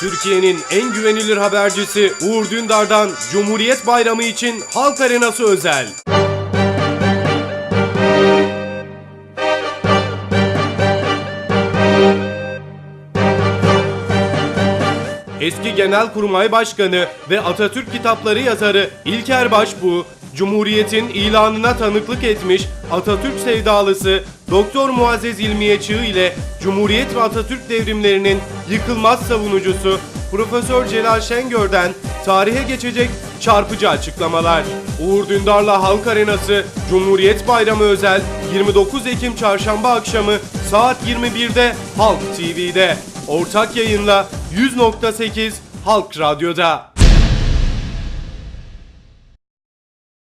Türkiye'nin en güvenilir habercisi Uğur Dündar'dan Cumhuriyet Bayramı için Halk Arenası özel. Eski Genelkurmay Başkanı ve Atatürk kitapları yazarı İlker Başbuğ, Cumhuriyet'in ilanına tanıklık etmiş Atatürk sevdalısı Doktor Muazzez İlmiye Çığ ile Cumhuriyet ve Atatürk devrimlerinin yıkılmaz savunucusu Profesör Celal Şengör'den tarihe geçecek çarpıcı açıklamalar. Uğur Dündar'la Halk Arenası Cumhuriyet Bayramı özel 29 Ekim Çarşamba akşamı saat 21'de Halk TV'de. Ortak yayınla 100.8 Halk Radyo'da.